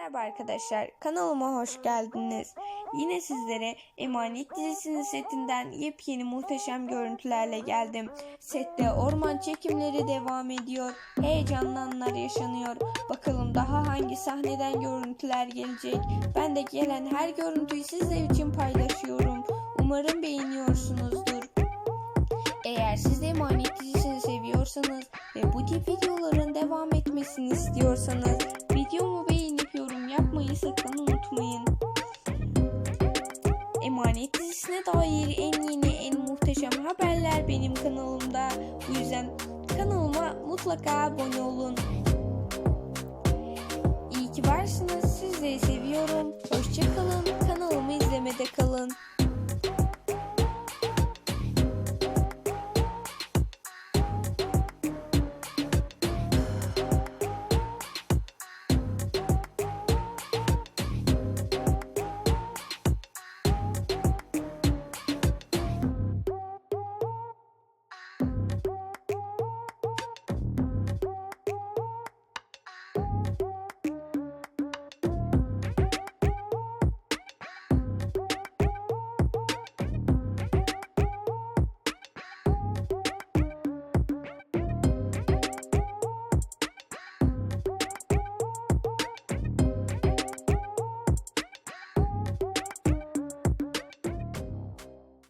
Merhaba arkadaşlar, kanalıma hoş geldiniz. Yine sizlere Emanet dizisinin setinden yepyeni muhteşem görüntülerle geldim. Sette orman çekimleri devam ediyor, heyecanlı anlar yaşanıyor. Bakalım daha hangi sahneden görüntüler gelecek. Ben de gelen her görüntüyü sizler için paylaşıyorum. Umarım beğeniyorsunuzdur. Eğer siz de Emanet dizisini seviyorsanız ve bu tip videoların devam etmesini istiyorsanız Emanet dizisine dair en yeni en muhteşem haberler benim kanalımda. Bu yüzden kanalıma mutlaka abone olun. İyi ki varsınız. Sizleri seviyorum. Hoşçakalın. Kanalımı izlemede kalın.